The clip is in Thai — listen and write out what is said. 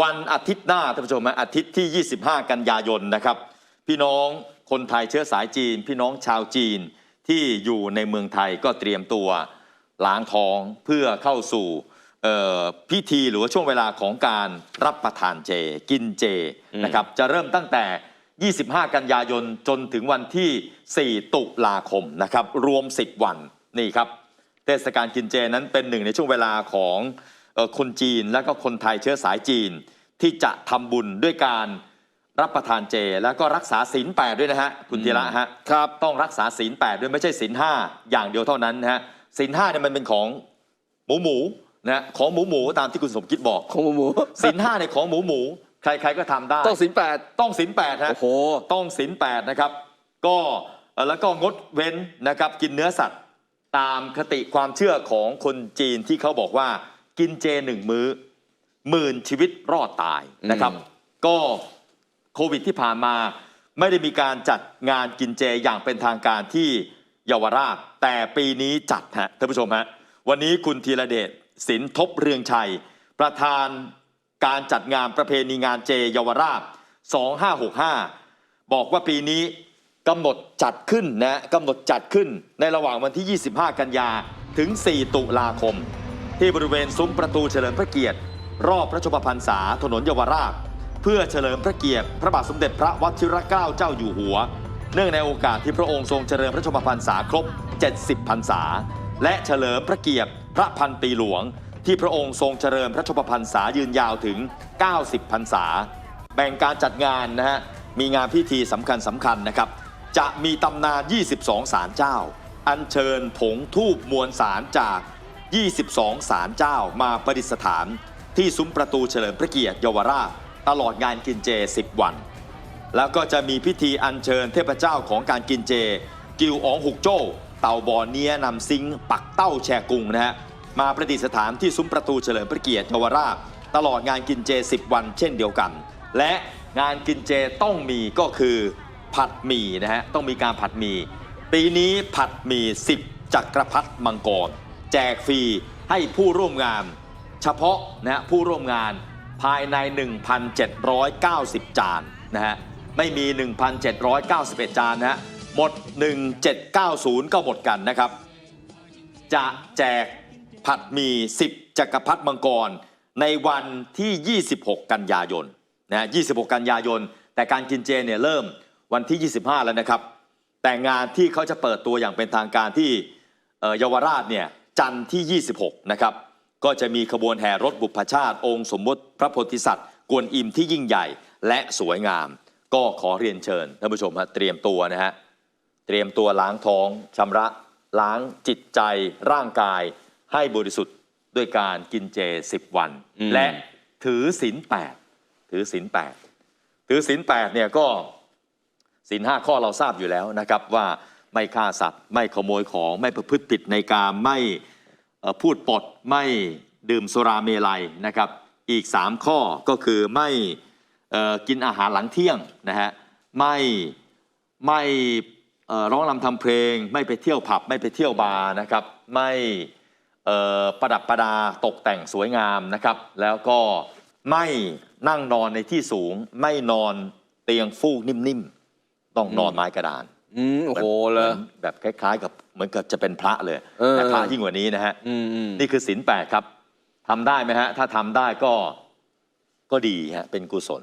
วันอาทิตย์หน้าท่านผู้ชมฮะอาทิตย์ที่ 25 กันยายนนะครับ พี่น้องคนไทยเชื้อสายจีน พี่น้องชาวจีนที่อยู่ในเมืองไทยก็เตรียมตัวล้างท้องเพื่อเข้าสู่เอ่อพิธีหรือว่าช่วงเวลาของการรับประทานเจ กินเจนะครับจะเริ่มตั้งแต่ 25 กันยายนจนถึงวันที่ 4 ตุลาคมนะครับรวม 10 วันนี่ครับ เทศกาลกินเจนั้นเป็นหนึ่งในช่วงเวลาของเอ่อ คนจีนและก็คนไทยเชื้อสายจีน ที่จะทำบุญด้วยการรับประทานเจ แล้วก็รักษาศีลแปดด้วยนะฮะคุณธีระฮะครับต้องรักษาศีลแปดด้วยไม่ใช่ศีลห้าอย่างเดียวเท่านั้นนะฮะศีลห้าเนี่ยมันเป็นของหมูหมูนะฮะของหมูหมูตามที่คุณสมคิดบอกของหมูหมูศีลห้าเนี่ยของหมูหมูใครๆก็ทำได้ต้องสินแปดต้องศีลแปดฮะโอ้โหต้องศีลแปดนะครับ ก็เอ่อแล้วก็งดเว้นนะครับกินเนื้อสัตว์ตามคติความเชื่อของคนจีนที่เขาบอกว่า กินเจหนึ่งมื้อหมื่นชีวิตรอดตายนะครับอืมก็โควิดที่ผ่านมาไม่ได้มีการจัดงานกินเจอย่างเป็นทางการที่เยาวราช แต่ปีนี้จัดฮะท่านผู้ชมฮะวันนี้คุณธีรเดชสินทบเรืองชัย ประธานการจัดงานประเพณีงานเจเยาวราช 2565 บอกว่าปีนี้กำหนดจัดขึ้นนะกำหนดจัดขึ้นในระหว่างวันที่ 25 กันยาถึง 4 ตุลาคม ที่บริเวณซุ้มประตูเฉลิมพระเกียรติ รอบพระชมพรรษาถนนเยาวราช เพื่อเฉลิมพระเกียรติ พระบาทสมเด็จพระวชิรเกล้าเจ้าอยู่หัว เนื่องในโอกาสที่พระองค์ทรงเจริญพระชมพรรษาครบ 70 พรรษา และเฉลิมพระเกียรติ พระพันปีหลวง ที่พระองค์ทรงเจริญพระชมพรรษายืนยาวถึง 90 พรรษา แบ่งการจัดงานนะฮะมีงานพิธีสำคัญสำคัญนะครับ จะมีตำนาน 22ศาลเจ้า อัญเชิญผงทูบมวลสารจาก 22 ศาลเจ้ามาประดิษฐาน ที่ซุ้มประตูเฉลิมพระเกียรติเยาวราช ตลอดงานกินเจ 10 วัน แล้วก็จะมีพิธีอัญเชิญเทพเจ้าของการกินเจ กิวอ๋องหุกโจ้เต่าบอเนียนำซิงปักเต้าแชกุงนะฮะมาประดิษฐานที่ซุ้มประตูเฉลิมพระเกียรติเยาวราช ตลอดงานกินเจ 10 วัน เช่นเดียวกัน และงานกินเจต้องมีก็คือผัดหมี่นะฮะต้องมีการผัดหมี่ปีนี้ผัดหมี่10จักรพรรดิมังกร แจกฟรีให้ผู้ร่วมงาน เฉพาะนะฮะผู้ร่วมงานภายใน 1,790 จานนะฮะไม่มี 1,791 จานนะฮะหมด 1790 ก็หมดกันนะครับ จะแจกผัดมี 10 จักรพรรดิมังกร ในวันที่ 26 กันยายนนะฮะ26 กันยายน แต่การกินเจเนี่ยเริ่มวันที่ 25 แล้วนะครับ แต่งานที่เขาจะเปิดตัวอย่างเป็นทางการที่เยาวราชเนี่ย จันทร์ที่ 26 นะครับ ก็จะมีขบวนแห่รถบุพชาติ องค์สมมติพระโพธิสัตว์ กวนอิมที่ยิ่งใหญ่และสวยงาม ก็ขอเรียนเชิญท่านผู้ชมฮะเตรียมตัวนะฮะเตรียมตัวล้างท้องชำระล้างจิตใจร่างกายให้บริสุทธิ์ด้วยการกินเจ 10 วัน อืม และถือศีลแปดถือศีลแปดถือศีลแปดเนี่ยก็ ศีลห้าข้อเราทราบอยู่แล้วนะครับว่า ไม่ฆ่าสัตว์ ไม่ขโมยของไม่ประพฤติผิดในการไม่พูดปดไม่ดื่มสุราเมลัยนะครับ อีก 3 ข้อก็คือไม่กินอาหารหลังเที่ยงนะฮะไม่ไม่ร้องรำทำเพลง ไม่ไปเที่ยวผับ ไม่ไปเที่ยวบาร์นะครับ ไม่ประดับประดาตกแต่งสวยงามนะครับ แล้วก็ไม่นั่งนอนในที่สูง ไม่นอนเตียงฟูกนิ่มๆ ต้องนอนไม้กระดาน อืมโอ้โหเลยมือนแบบคล้ายๆ กับเหมือนกับจะเป็นพระเลยเออ แต่พระยิ่งกว่านี้นะฮะ อืมอืมนี่คือศีลแปดครับทำได้ไหมฮะ ถ้าทำได้ก็ก็ดีฮะเป็นกุศล